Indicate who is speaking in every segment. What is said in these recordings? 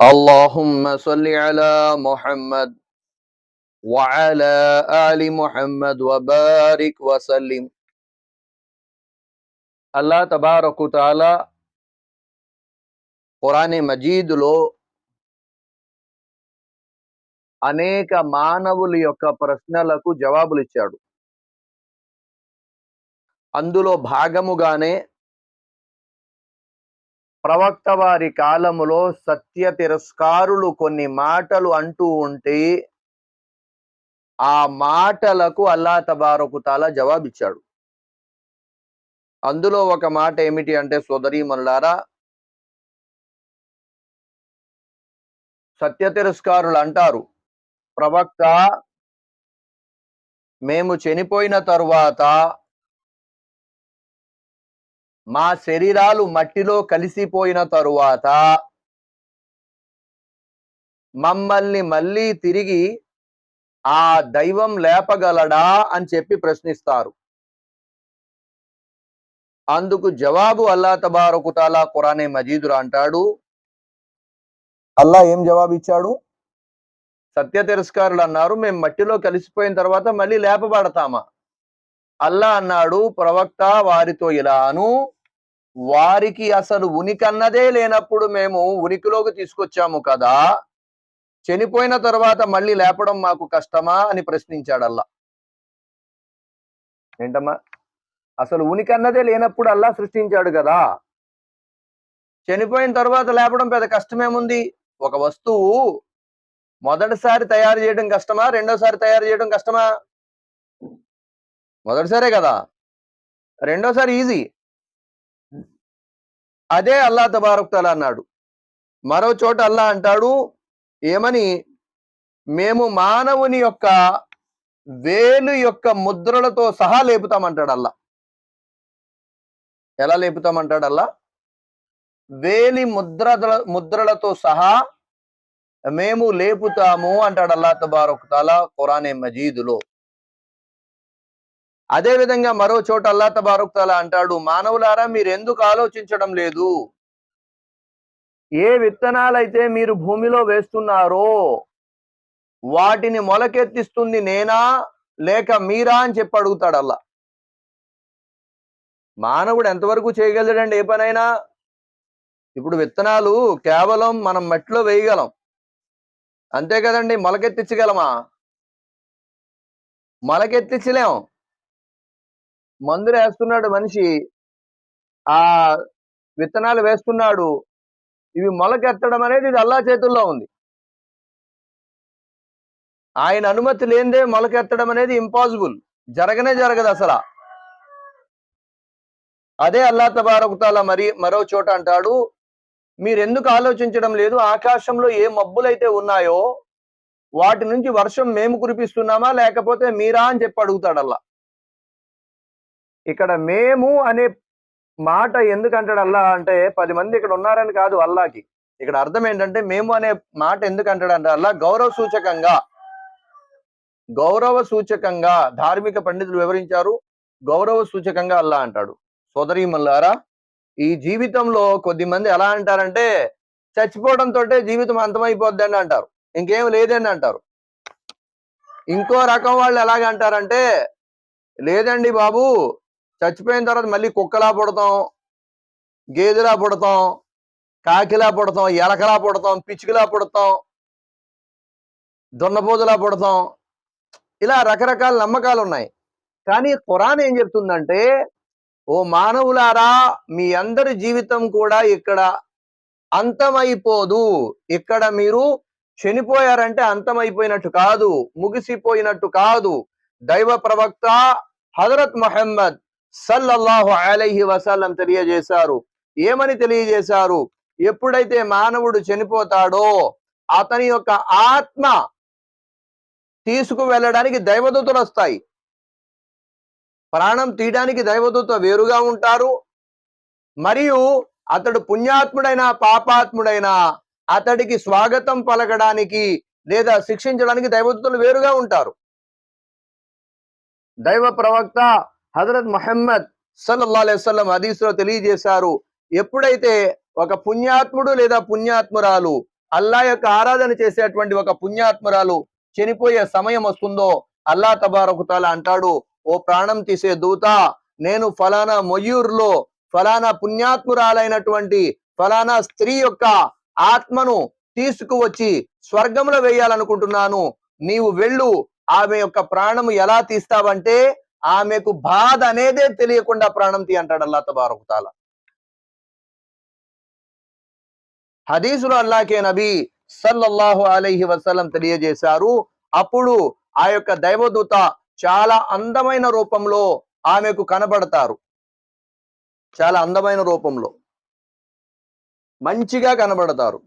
Speaker 1: اللهم صل على محمد وعلى آل محمد وبارك وسلم అల్లా తబారకు తాలా ఖురాన్ మజీదులో అనేక మానవుల యొక్క ప్రశ్నలకు జవాబులు ఇచ్చాడు అందులో భాగముగానే ప్రవక్త వారి కాలములో సత్య తిరస్కారులు కొన్ని మాటలు అంటూ ఉంటే ఆ మాటలకు అల్లా తబారకు తాలా జవాబిచ్చాడు. అందులో ఒక మాట ఏమిటి అంటే సోదరి మనులారా సత్య తిరస్కారులు అంటారు ప్రవక్త మేము చనిపోయిన తరువాత మా శరీరాలు మట్టిలో కలిసిపోయిన తరువాత మమ్మల్ని మళ్ళీ తిరిగి ఆ దైవం లేపగలడా అని చెప్పి ప్రశ్నిస్తారు. అందుకు జవాబు అల్లా తబారకుతాలా తాలా ఖురానే మజీదురా అంటాడు. అల్లా ఏం జవాబు ఇచ్చాడు? సత్య తిరస్కారులు అన్నారు మేము మట్టిలో కలిసిపోయిన తర్వాత మళ్ళీ లేపబడతామా? అల్లా అన్నాడు ప్రవక్త వారితో ఇలాను వారికి అసలు ఉనికన్నదే లేనప్పుడు మేము ఉనికిలోకి తీసుకొచ్చాము కదా. చనిపోయిన తర్వాత మళ్ళీ లేపడం మాకు కష్టమా అని ప్రశ్నించాడు అల్లా ఏంటమ్మా? అసలు ఉనికన్నదే లేనప్పుడు అల్లా సృష్టించాడు కదా. చనిపోయిన తర్వాత లేపడం పెద్ద కష్టమేముంది? ఒక వస్తువు మొదటిసారి తయారు చేయడం కష్టమా? రెండోసారి తయారు చేయడం కష్టమా? మొదటిసారే కదా. రెండోసారి ఈజీ. అదే అల్లా తబారుక్తల అన్నాడు. మరో చోట అల్లా అంటాడు ఏమని? మేము మానవుని యొక్క వేలు యొక్క ముద్రలతో సహా లేపుతామంటాడు అల్లా ఎలా లేపుతామంటాడు అల్లా వేలి ముద్ర ముద్రలతో సహా మేము లేపుతాము అంటాడు అల్లా తబారక్ తాలా ఖురానే మజీదులో అదే విధంగా మరో చోట అల్లా తబారుక్తలా అంటాడు మానవులారా మీరు ఎందుకు ఆలోచించడం లేదు? ఏ విత్తనాలైతే మీరు భూమిలో వేస్తున్నారో వాటిని మొలకెత్తిస్తుంది నేనా లేక మీరా అని చెప్పి అడుగుతాడు అల్లా. మానవుడు ఎంతవరకు చేయగలడండి ఏ పనైనా? ఇప్పుడు విత్తనాలు కేవలం మనం మట్టిలో వేయగలం. అంతే కదండి మొలకెత్తించగలమా? మొలకెత్తించలేం. మందులు వేస్తున్నాడు మనిషి. ఆ విత్తనాలు వేస్తున్నాడు. ఇవి మొలకెత్తడం అనేది ఇది అల్లా చేతుల్లో ఉంది. ఆయన అనుమతి లేనిదే మొలకెత్తడం అనేది ఇంపాసిబుల్. జరగనే జరగదు అసలు. అదే అల్లా తబారకుతాల మరి మరో చోట అంటాడు మీరెందుకు ఆలోచించడం లేదు? ఆకాశంలో ఏ మబ్బులైతే ఉన్నాయో వాటి నుంచి వర్షం మేము కురిపిస్తున్నామా? లేకపోతే మీరా? అని చెప్పి అడుగుతాడు అల్లా. ఇక్కడ మేము అనే మాట ఎందుకంటాడు అల్లా అంటే పది మంది ఇక్కడ ఉన్నారని కాదు అల్లాకి. ఇక్కడ అర్థం ఏంటంటే మేము అనే మాట ఎందుకు అంటాడు అంటే అల్లా గౌరవ సూచకంగా గౌరవ సూచకంగా ధార్మిక పండితులు వివరించారు. గౌరవ సూచకంగా అల్లా అంటాడు. సోదరి మల్లారా ఈ జీవితంలో కొద్ది మంది ఎలా అంటారంటే చచ్చిపోవడంతో జీవితం అంతమైపోద్దని అంటారు. ఇంకేం లేదని అంటారు. ఇంకో రకం వాళ్ళు ఎలాగంటారంటే లేదండి బాబు చచ్చిపోయిన తర్వాత మళ్ళీ కుక్కలా పుడతాం గేదెలా పుడతాం కాకిలా పుడతాం ఎలకలా పుడతాం పిచ్చుకలా పుడతాం దున్నపోతులా పుడతాం. ఇలా రకరకాల నమ్మకాలు ఉన్నాయి కానీ ఖురాన్ ఏం చెప్తుందంటే ఓ మానవులారా మీ అందరి జీవితం కూడా ఇక్కడ అంతమైపోదు. ఇక్కడ మీరు చనిపోయారంటే అంతమైపోయినట్టు కాదు ముగిసిపోయినట్టు కాదు. దైవ ప్రవక్త హజరత్ మహమ్మద్ సల్లల్లాహు అలైహి వసల్లం తెలియజేశారు. ఏమని తెలియజేశారు? ఎప్పుడైతే మానవుడు చనిపోతాడో అతని యొక్క ఆత్మ తీసుకు వెళ్ళడానికి దైవదూతలు వస్తాయి. ప్రాణం తీయడానికి దైవదూత వేరుగా ఉంటారు. మరియు అతడు పుణ్యాత్ముడైన పాపాత్ముడైన అతడికి స్వాగతం పలకడానికి లేదా శిక్షించడానికి దైవదూతలు వేరుగా ఉంటారు. దైవ ప్రవక్త హజరత్ మహమ్మద్ సల్లల్లా అలైవల్లం హదీస్లో తెలియజేశారు ఎప్పుడైతే ఒక పుణ్యాత్ముడు లేదా పుణ్యాత్మురాలు అల్లా యొక్క ఆరాధన చేసేటువంటి ఒక పుణ్యాత్మురాలు చనిపోయే సమయం వస్తుందో అల్లా తబారకుతాల అంటాడు ఓ ప్రాణం తీసే దూత నేను ఫలానా మయూర్లో ఫలానా పుణ్యాత్మురాలైనటువంటి ఫలానా స్త్రీ యొక్క ఆత్మను తీసుకువచ్చి స్వర్గంలో వేయాలనుకుంటున్నాను. నీవు వెళ్ళు ఆమె యొక్క ప్రాణము ఎలా తీస్తావంటే ఆమెకు బాధ అనేదే తెలియకుండా ప్రాణం తీ అంటాడు అల్లా తబారకుతాల హదీసులో అల్లాకే నబీ సల్లల్లాహు అలైహి వసలం తెలియజేశారు అప్పుడు ఆ యొక్క దైవదూత చాలా అందమైన రూపంలో ఆమెకు కనబడతారు. చాలా అందమైన రూపంలో. మంచిగా కనబడతారు.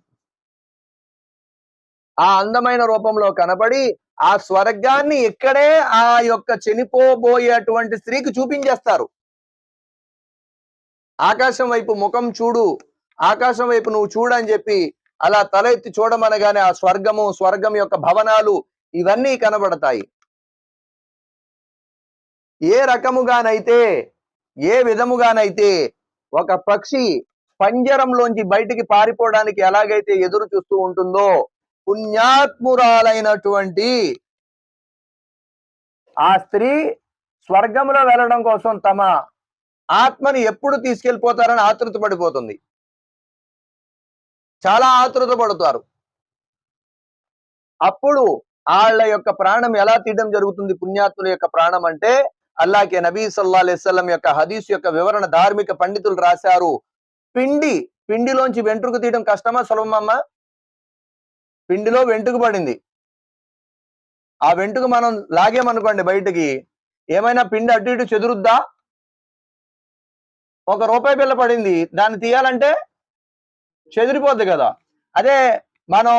Speaker 1: ఆ అందమైన రూపంలో కనబడి ఆ స్వర్గాన్ని ఇక్కడే ఆ యొక్క చనిపోబోయేటువంటి స్త్రీకి చూపించేస్తారు. ఆకాశం వైపు ముఖం చూడు ఆకాశం వైపు నువ్వు చూడని చెప్పి అలా తల ఎత్తి చూడమనగానే ఆ స్వర్గము స్వర్గం యొక్క భవనాలు ఇవన్నీ కనబడతాయి. ఏ రకముగానైతే ఏ విధముగానైతే ఒక పక్షి పంజరంలోంచి బయటికి పారిపోవడానికి ఎలాగైతే ఎదురు చూస్తూ ఉంటుందో పుణ్యాత్మురాలైనటువంటి ఆ స్త్రీ స్వర్గంలో వెళ్ళడం కోసం తమ ఆత్మని ఎప్పుడు తీసుకెళ్ళిపోతారని ఆతృత పడిపోతుంది చాలా ఆతృత పడుతారు అప్పుడు వాళ్ళ యొక్క ప్రాణం ఎలా తీయడం జరుగుతుంది? పుణ్యాత్ముల యొక్క ప్రాణం అంటే అల్లాకే నబీ సల్లా అలైస్లం యొక్క హదీస్ యొక్క వివరణ ధార్మిక పండితులు రాశారు. పిండి పిండిలోంచి వెంట్రుకు తీయడం కష్టమా సులభమమ్మా? పిండిలో వెంట్రుకు పడింది. ఆ వెంట్రుక మనం లాగేమనుకోండి బయటికి ఏమైనా పిండి అటు ఇటు చెదురుద్దా? ఒక రూపాయి బిల్ల పడింది దాన్ని తీయాలంటే చెదిరిపోద్ది కదా. అదే మనం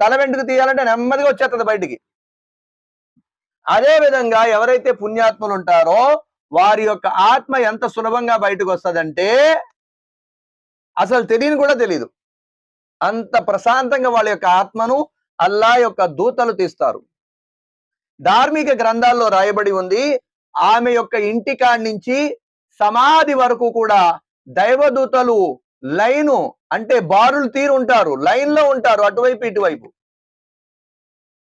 Speaker 1: తల వెంట్రుక తీయాలంటే నెమ్మదిగా వచ్చేస్తుంది బయటికి. అదే విధంగా ఎవరైతే పుణ్యాత్ములు ఉంటారో వారి యొక్క ఆత్మ ఎంత సులభంగా బయటకు వస్తుందంటే అసలు తెలియని కూడా తెలియదు అంత ప్రశాంతంగా వాళ్ళ యొక్క ఆత్మను అల్లా యొక్క దూతలు తీస్తారు. ధార్మిక గ్రంథాల్లో రాయబడి ఉంది ఆమె యొక్క ఇంటి కాడి నుంచి సమాధి వరకు కూడా దైవదూతలు లైను అంటే బారులు తీరు ఉంటారు లైన్లో ఉంటారు అటువైపు ఇటువైపు.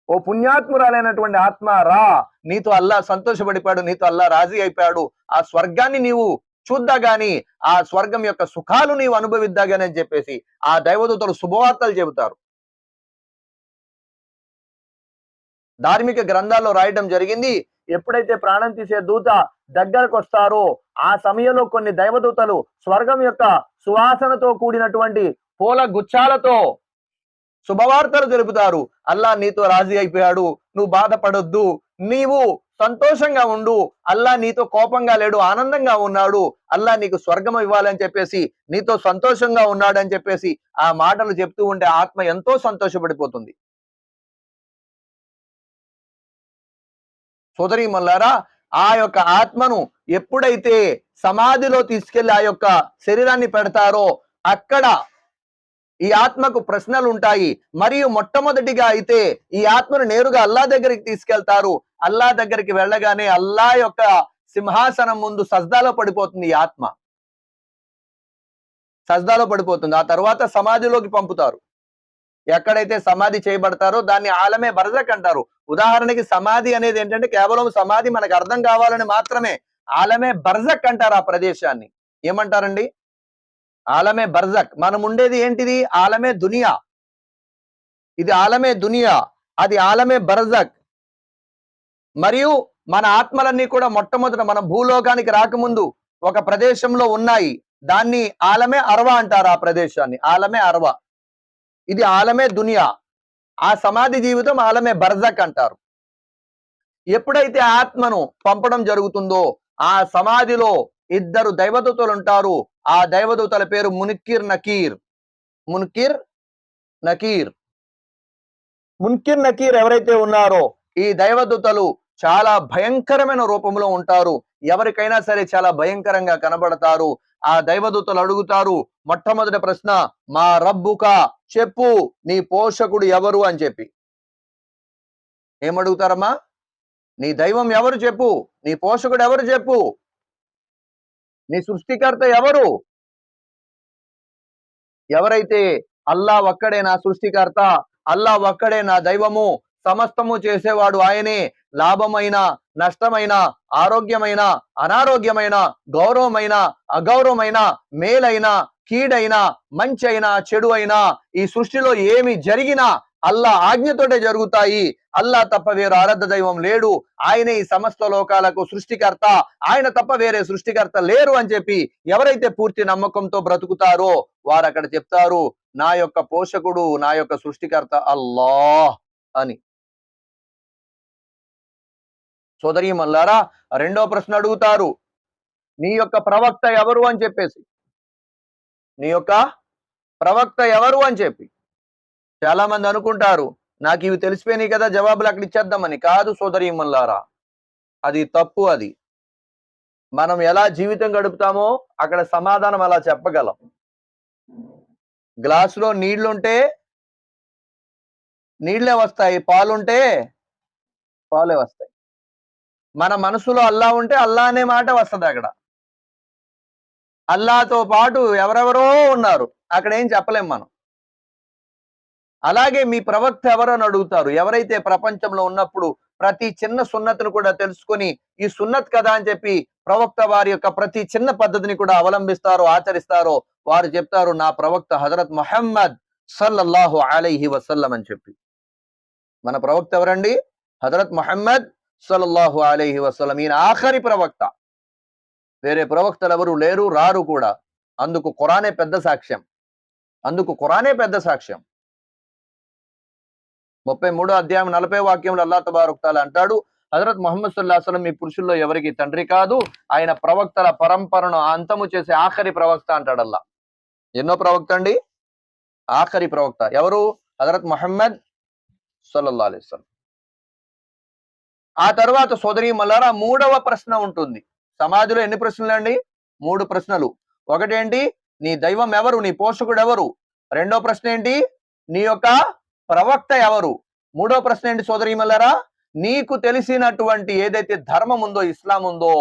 Speaker 1: ఓ పుణ్యాత్మురాలైనటువంటి ఆత్మ రా నీతో అల్లా సంతోషపడిపాడు నీతో అల్లా రాజీ అయిపోయాడు ఆ స్వర్గాన్ని నీవు చూద్దా గాని ఆ స్వర్గం యొక్క సుఖాలు నీవు అనుభవిద్దా గాని అని చెప్పేసి ఆ దైవదూతలు శుభవార్తలు చెబుతారు. ధార్మిక గ్రంథాల్లో రాయడం జరిగింది. ఎప్పుడైతే ప్రాణం తీసే దూత దగ్గరకు వస్తారో ఆ సమయంలో కొన్ని దైవదూతలు స్వర్గం యొక్క సువాసనతో కూడినటువంటి పూల గుచ్చాలతో శుభవార్తలు తెలుపుతారు అల్లా నీతో రాజీ అయిపోయాడు. నువ్వు బాధపడొద్దు. నీవు సంతోషంగా ఉండు. అల్లా నీతో కోపంగా లేడు ఆనందంగా ఉన్నాడు. అల్లా నీకు స్వర్గం ఇవ్వాలని చెప్పేసి నీతో సంతోషంగా ఉన్నాడు అని చెప్పేసి ఆ మాటలు చెప్తూ ఉంటే ఆత్మ ఎంతో సంతోషపడిపోతుంది. సోదరి మల్లారా ఆ యొక్క ఆత్మను ఎప్పుడైతే సమాధిలో తీసుకెళ్ళి ఆ యొక్క శరీరాన్ని పెడతారో అక్కడ ఈ ఆత్మకు ప్రశ్నలు ఉంటాయి మరియు మొట్టమొదటిగా అయితే ఈ ఆత్మను నేరుగా అల్లా దగ్గరికి తీసుకెళ్తారు. అల్లా దగ్గరికి వెళ్ళగానే అల్లా యొక్క సింహాసనం ముందు సజ్దాలో పడిపోతుంది ఈ ఆత్మ. సజ్దాలో పడిపోతుంది. ఆ తర్వాత సమాధిలోకి పంపుతారు. ఎక్కడైతే సమాధి చేయబడతారో దాన్ని ఆలమే బరజక్ అంటారు. ఉదాహరణకి సమాధి అనేది ఏంటంటే కేవలం సమాధి మనకు అర్థం కావాలని మాత్రమే ఆలమే బర్జక్ అంటారు ఆ ప్రదేశాన్ని. ఏమంటారండి? ఆలమే బర్జక్. మనం ఉండేది ఏంటిది? ఆలమే దునియా. ఇది ఆలమే దునియా. అది ఆలమే బర్జక్. మరియు మన ఆత్మలన్నీ కూడా మొట్టమొదట మన భూలోకానికి రాకముందు ఒక ప్రదేశంలో ఉన్నాయి. దాన్ని ఆలమే అరవ అంటారు ఆ ప్రదేశాన్ని. ఆలమే అరవ. ఇది ఆలమే దునియా. ఆ సమాధి జీవితం ఆలమే బర్జక్ అంటారు. ఎప్పుడైతే ఆత్మను పంపడం జరుగుతుందో ఆ సమాధిలో ఇద్దరు దైవదూతలు ఉంటారు. ఆ దైవదూతల పేరు మున్కిర్ నకీర్. మున్కిర్ నకీర్. మున్కిర్ నకీర్ ఎవరైతే ఉన్నారో? ఈ దైవదూతలు చాలా భయంకరమైన రూపంలో ఉంటారు. ఎవరికైనా సరే చాలా భయంకరంగా కనబడతారు. ఆ దైవదూతలు అడుగుతారు మొట్టమొదటి ప్రశ్న మా రబ్బుక చెప్పు నీ పోషకుడు ఎవరు? అని చెప్పి. ఏమడుగుతారమ్మా? నీ దైవం ఎవరు చెప్పు? నీ పోషకుడు ఎవరు చెప్పు? నీ సృష్టికర్త ఎవరు? ఎవరైతే అల్లా ఒక్కడే నా సృష్టికర్త అల్లా ఒక్కడే నా దైవము సమస్తము చేసేవాడు ఆయనే. లాభమైన నష్టమైన ఆరోగ్యమైన అనారోగ్యమైన గౌరవమైన అగౌరవమైన మేలైన కీడైన అయినా చెడు అయినా ఈ సృష్టిలో ఏమి జరిగినా అల్లా ఆజ్ఞతోటే జరుగుతాయి. అల్లా తప్ప వేరు ఆరాధ దైవం లేడు. ఆయనే ఈ సమస్త లోకాలకు సృష్టికర్త. ఆయన తప్ప వేరే సృష్టికర్త లేరు అని చెప్పి ఎవరైతే పూర్తి నమ్మకంతో బ్రతుకుతారో వారు అక్కడ చెప్తారు నా యొక్క పోషకుడు నా యొక్క సృష్టికర్త అల్లాహ్ అని. సోదరి మల్లారా రెండో ప్రశ్న అడుగుతారు నీ యొక్క ప్రవక్త ఎవరు? అని చెప్పేసి. నీ యొక్క ప్రవక్త ఎవరు? అని చెప్పి. చాలా మంది అనుకుంటారు నాకు ఇవి తెలిసిపోయినాయి కదా జవాబులు అక్కడ ఇచ్చేద్దామని. కాదు సోదరీమల్లారా అది తప్పు అది. మనం ఎలా జీవితం గడుపుతామో అక్కడ సమాధానం అలా చెప్పగలం. గ్లాసులో నీళ్ళుంటే నీళ్ళే వస్తాయి పాలుంటే పాలే వస్తాయి. మన మనసులో అల్లా ఉంటే అల్లా అనే మాట వస్తుంది అక్కడ. అల్లాతో పాటు ఎవరెవరో ఉన్నారు అక్కడ ఏం చెప్పలేం మనం. అలాగే మీ ప్రవక్త ఎవరని అడుగుతారు? ఎవరైతే ప్రపంచంలో ఉన్నప్పుడు ప్రతి చిన్న సున్నతిని కూడా తెలుసుకొని ఈ సున్నత్ కదా అని చెప్పి ప్రవక్త వారి యొక్క ప్రతి చిన్న పద్ధతిని కూడా అవలంబిస్తారో ఆచరిస్తారో వారు చెప్తారు నా ప్రవక్త హజరత్ మొహమ్మద్ సల్లల్లాహు అలైహి వసల్లం అని చెప్పి. మన ప్రవక్త ఎవరండి? హజరత్ మొహమ్మద్ సల్లల్లాహు అలైహి వసల్లం. ఈయన ఆఖరి ప్రవక్త. వేరే ప్రవక్తలు ఎవరు లేరు రారు కూడా. అందుకు ఖురానే పెద్ద సాక్ష్యం. అందుకు ఖురానే పెద్ద సాక్ష్యం. ముప్పై మూడో అధ్యాయం నలభై వాక్యంలో అల్లా తబారుక్తాలు అంటాడు హజరత్ మొహమ్మద్ సుల్లాహసలం ఈ పురుషుల్లో ఎవరికి తండ్రి కాదు ఆయన ప్రవక్తల పరంపరను అంతము చేసే ఆఖరి ప్రవక్త అంటాడు అల్లా ఎన్నో ప్రవక్త అండి? ఆఖరి ప్రవక్త ఎవరు? హజరత్ మొహమ్మద్ సల్లల్లా అలైస్లం ఆ తర్వాత సోదరి మల్లారా మూడవ ప్రశ్న ఉంటుంది. సమాధిలో ఎన్ని ప్రశ్నలు అండి? మూడు ప్రశ్నలు. ఒకటేంటి? నీ దైవం ఎవరు? నీ పోషకుడు ఎవరు? రెండో ప్రశ్న ఏంటి? నీ యొక్క ప్రవక్త ఎవరు? మూడో ప్రశ్న ఏంటి సోదరి మల్లారా? నీకు తెలిసినటువంటి ఏదైతే ధర్మం ఉందో ఇస్లాం ఉందో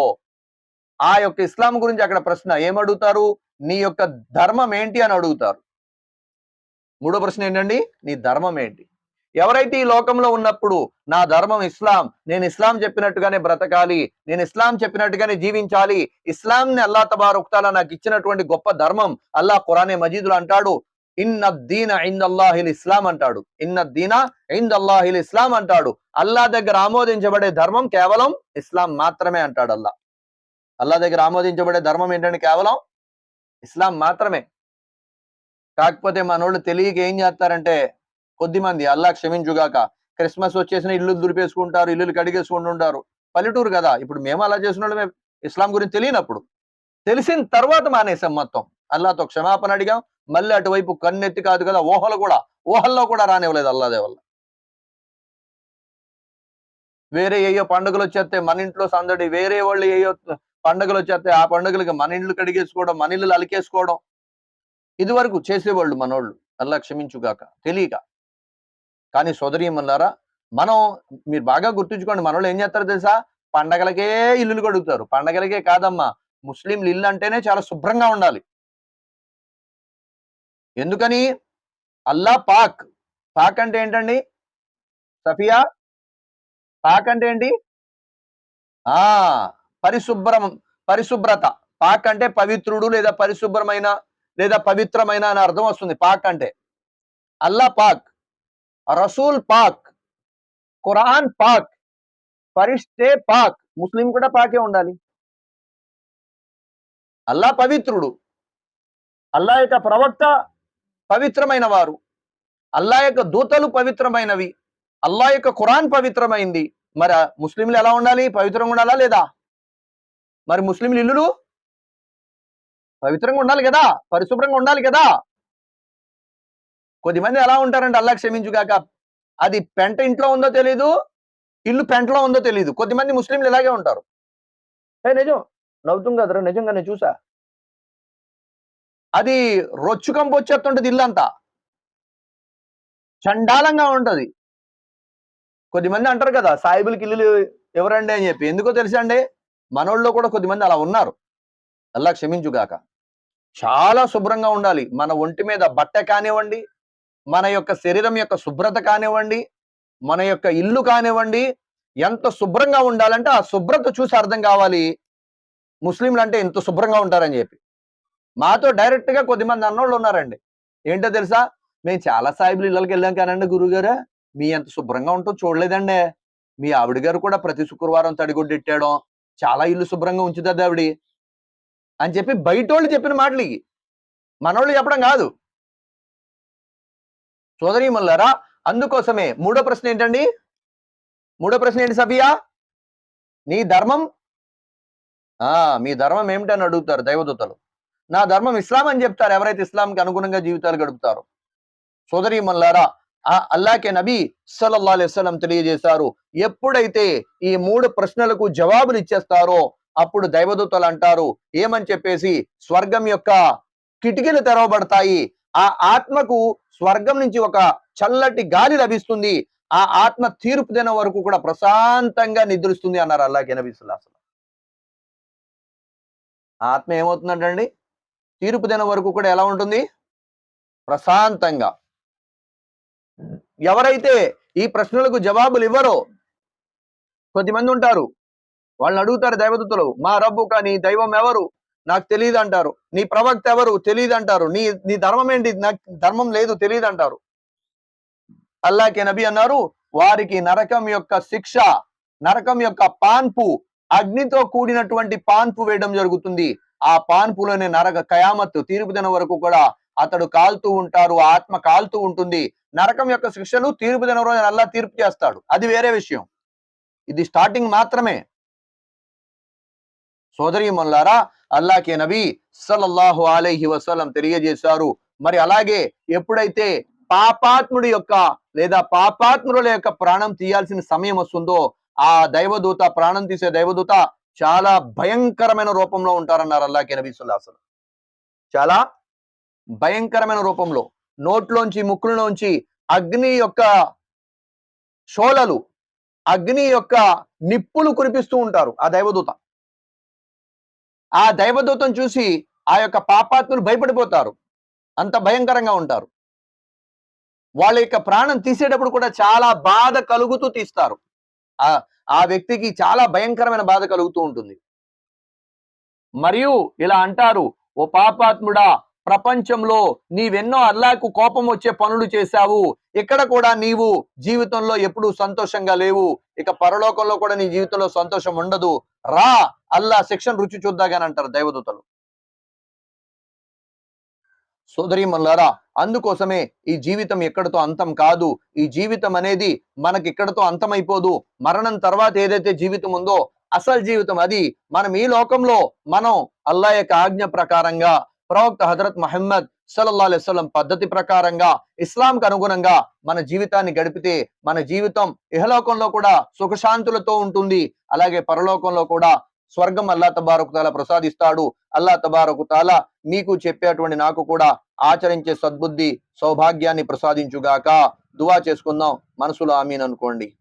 Speaker 1: ఆ యొక్క ఇస్లాం గురించి అక్కడ ప్రశ్న. ఏమడుగుతారు? నీ యొక్క ధర్మం ఏంటి అని అడుగుతారు. మూడో ప్రశ్న ఏంటండి? నీ ధర్మం ఏంటి? ఎవరైతే ఈ లోకంలో ఉన్నప్పుడు నా ధర్మం ఇస్లాం నేను ఇస్లాం చెప్పినట్టుగానే బ్రతకాలి నేను ఇస్లాం చెప్పినట్టుగానే జీవించాలి ఇస్లాంని అల్లా తబారుక్తాలా నాకు ఇచ్చినటువంటి గొప్ప ధర్మం అల్లా ఖురానే మజీదులు అంటాడు ఇన్న దీన అల్లాహిల్ ఇస్లాం అంటాడు. ఇన్న దీన అల్లాహిల్ ఇస్లాం అంటాడు. అల్లా దగ్గర ఆమోదించబడే ధర్మం కేవలం ఇస్లాం మాత్రమే అంటాడు అల్లా. అల్లా దగ్గర ఆమోదించబడే ధర్మం ఏంటంటే కేవలం? ఇస్లాం మాత్రమే. కాకపోతే మనోళ్ళు తెలియక ఏం చేస్తారంటే కొద్ది మంది అల్లా క్షమించుగాక క్రిస్మస్ వచ్చేసిన ఇల్లు దురిపేసుకుంటారు ఇల్లు కడిగేసుకుంటుంటారు పల్లెటూరు కదా ఇప్పుడు మేము అలా చేసిన వాళ్ళమే ఇస్లాం గురించి తెలియనప్పుడు. తెలిసిన తర్వాత మానేసాం మొత్తం. అల్లాతో క్షమాపణ అడిగాం. మళ్ళీ అటువైపు కన్నెత్తి కాదు కదా ఊహలు కూడా. ఊహల్లో కూడా రానివ్వలేదు అల్లాదే వల్ల వేరే ఏయో పండుగలు వచ్చేస్తే మన ఇంట్లో సందడి వేరే వాళ్ళు ఏయో పండుగలు వచ్చేస్తే ఆ పండుగలకి మన ఇండ్లు కడిగేసుకోవడం మన ఇల్లు అలికేసుకోవడం. ఇది వరకు చేసేవాళ్ళు మనోళ్ళు. అల్లా క్షమించుగాక తెలియక. కానీ సోదరీమన్నారా మనం మీరు బాగా గుర్తుంచుకోండి మనోళ్ళు ఏం చేస్తారు తెలుసా? పండగలకే ఇల్లులు కడుగుతారు. పండగలకే కాదమ్మా. ముస్లింలు ఇల్లు అంటేనే చాలా శుభ్రంగా ఉండాలి. ఎందుకని? అల్లా పాక్. పాక్ అంటే ఏంటండి? సఫియా? పాక్ అంటే ఏంటి? ఆ పరిశుభ్రం పరిశుభ్రత. పాక్ అంటే పవిత్రుడు లేదా పరిశుభ్రమైన లేదా పవిత్రమైన అని అర్థం వస్తుంది. పాక్ అంటే అల్లా పాక్ రసూల్ పాక్ ఖురాన్ పాక్ పరిష్టే పాక్. ముస్లిం కూడా పాకే ఉండాలి. అల్లా పవిత్రుడు అల్లా యొక్క ప్రవక్త పవిత్రమైన వారు అల్లా యొక్క దూతలు పవిత్రమైనవి. అల్లా యొక్క ఖురాన్ పవిత్రమైంది. మరి ముస్లింలు ఎలా ఉండాలి? పవిత్రంగా ఉండాలా లేదా? మరి ముస్లింలు ఇల్లులు? పవిత్రంగా ఉండాలి కదా? పరిశుభ్రంగా ఉండాలి కదా? కొద్దిమంది ఎలా ఉంటారంటే అల్లా క్షమించుగాక. అది పెంట ఇంట్లో ఉందో తెలీదు ఇల్లు పెంటలో ఉందో తెలీదు. కొద్దిమంది ముస్లింలు ఇలాగే ఉంటారు. ఏ నిజం. నవ్వుతుంది కదరా నిజంగా నేను చూసా? అది రొచ్చు కంపు వచ్చేస్తుంటది ఇల్లు అంతా చండాలంగా ఉంటది. కొద్దిమంది అంటారు కదా సాయిబులకి ఇల్లు ఎవరండి అని చెప్పి. ఎందుకో తెలుసండి మనోళ్ళు కూడా కొద్దిమంది అలా ఉన్నారు. అలా క్షమించుగాక. చాలా శుభ్రంగా ఉండాలి. మన ఒంటి మీద బట్ట కానివ్వండి మన యొక్క శరీరం యొక్క శుభ్రత కానివ్వండి మన యొక్క ఇల్లు కానివ్వండి ఎంత శుభ్రంగా ఉండాలంటే ఆ శుభ్రత చూసి అర్థం కావాలి. ముస్లింలు అంటే ఎంత శుభ్రంగా ఉంటారని చెప్పి. మాతో డైరెక్ట్గా కొద్దిమంది అన్నోళ్ళు ఉన్నారండి. ఏంటో తెలుసా? మేము చాలా సాయిబులు ఇళ్ళకి వెళ్ళాం కానండి గురుగారు. మీ ఎంత శుభ్రంగా ఉంటో చూడలేదండి. మీ ఆవిడ గారు కూడా ప్రతి శుక్రవారం తడిగుడ్డెట్టాడం చాలా ఇల్లు శుభ్రంగా ఉంచుతుంది ఆవిడ. అని చెప్పి బయట వాళ్ళు చెప్పిన మాటలు ఇవి. మనోళ్ళు చెప్పడం కాదు. సోదరి మల్లారా అందుకోసమే మూడో ప్రశ్న ఏంటండి? మూడో ప్రశ్న ఏంటి సఫియా? నీ ధర్మం? ఆ మీ ధర్మం ఏమిటని అడుగుతారు దైవదూతలు. నా ధర్మం ఇస్లాం అని చెప్తారు. ఎవరైతే ఇస్లాంకి అనుగుణంగా జీవితాలు గడుపుతారు. సోదరి మల్లారా ఆ అల్లాకే నబీ సల్లల్లా అలైస్లం తెలియజేశారు. ఎప్పుడైతే ఈ మూడు ప్రశ్నలకు జవాబులు ఇచ్చేస్తారో అప్పుడు దైవదూతలు అంటారు ఏమని చెప్పేసి? స్వర్గం యొక్క కిటికీలు తెరవబడతాయి. ఆ ఆత్మకు స్వర్గం నుంచి ఒక చల్లటి గాలి లభిస్తుంది. ఆ ఆత్మ తీర్పు దిన వరకు కూడా ప్రశాంతంగా నిద్రిస్తుంది అన్నారు అల్లాకే నబీ సల్లల్లాహు ఆత్మ ఏమవుతుందంటండి? తీర్పు దినం వరకు కూడా ఎలా ఉంటుంది? ప్రశాంతంగా. ఎవరైతే ఈ ప్రశ్నలకు జవాబులు ఇవ్వరో కొద్దిమంది ఉంటారు. వాళ్ళని అడుగుతారు దైవదూతలు మా రబ్బు కానీ దైవం ఎవరు? నాకు తెలియదు అంటారు. నీ ప్రవక్త ఎవరు? తెలియదు అంటారు. నీ నీ ధర్మం ఏంటి? నాకు ధర్మం లేదు తెలియదు అంటారు. అల్లాకే నబి అన్నారు వారికి నరకం యొక్క శిక్ష నరకం యొక్క పాన్పు అగ్నితో కూడినటువంటి పాన్పు వేయడం జరుగుతుంది. ఆ పాన్పులోనే నరక కయామత్తు తీర్పు దిన వరకు కూడా అతడు కాలుతూ ఉంటారు ఆత్మ కాలుతూ ఉంటుంది. నరకం యొక్క శిక్షలు తీర్పు దిన రోజు అల్లా తీర్పు చేస్తాడు. అది వేరే విషయం. ఇది స్టార్టింగ్ మాత్రమే. సోదరి మొల్లారా అల్లాకే నబీ సల్లల్లాహు అలైహి వసలం తెలియజేశారు. మరి అలాగే ఎప్పుడైతే పాపాత్ముడి యొక్క లేదా పాపాత్ముల యొక్క ప్రాణం తీయాల్సిన సమయం వస్తుందో ఆ దైవదూత ప్రాణం తీసే దైవదూత చాలా భయంకరమైన రూపంలో ఉంటారన్నారు అల్లాకి నబీసుల్లా అసలు చాలా భయంకరమైన రూపంలో నోట్లోంచి ముక్కులోంచి అగ్ని యొక్క షోలలు అగ్ని యొక్క నిప్పులు కురిపిస్తూ ఉంటారు ఆ దైవదూత. ఆ దైవదూతం చూసి ఆ యొక్క పాపాత్ములు భయపడిపోతారు. అంత భయంకరంగా ఉంటారు. వాళ్ళ యొక్క ప్రాణం తీసేటప్పుడు కూడా చాలా బాధ కలుగుతూ తీస్తారు. ఆ ఆ వ్యక్తికి చాలా భయంకరమైన బాధ కలుగుతూ ఉంటుంది. మరియు ఇలా అంటారు ఓ పాపాత్ముడా ప్రపంచంలో నీవెన్నో అల్లాకు కోపం వచ్చే పనులు చేశావు. ఇక్కడ కూడా నీవు జీవితంలో ఎప్పుడూ సంతోషంగా లేవు. ఇక పరలోకంలో కూడా నీ జీవితంలో సంతోషం ఉండదు. రా అల్లా శిక్షణ రుచి చూద్దాగాని అంటారు దైవదూతలు. సోదరీమన్లారా అందుకోసమే ఈ జీవితం ఎక్కడితో అంతం కాదు. ఈ జీవితం అనేది మనకి ఇక్కడతో అంతమైపోదు. మరణం తర్వాత ఏదైతే జీవితం ఉందో అసలు జీవితం అది. మనం ఈ లోకంలో మనం అల్లా యొక్క ఆజ్ఞ ప్రకారంగా ప్రవక్త హజరత్ మహమ్మద్ సల్లల్లా అలైస్లం పద్ధతి ప్రకారంగా ఇస్లాంకు అనుగుణంగా మన జీవితాన్ని గడిపితే మన జీవితం ఇహలోకంలో కూడా సుఖశాంతులతో ఉంటుంది. అలాగే పరలోకంలో కూడా స్వర్గం అల్లా తబారకు తాలా ప్రసాదిస్తాడు. అల్లా తబారకు తాలా మీకు చెప్పేటువంటి నాకు కూడా ఆచరించే సద్బుద్ధి సౌభాగ్యాన్ని ప్రసాదించుగాక. దువా చేసుకుందాం. మనసులో ఆమీన్ అనుకోండి.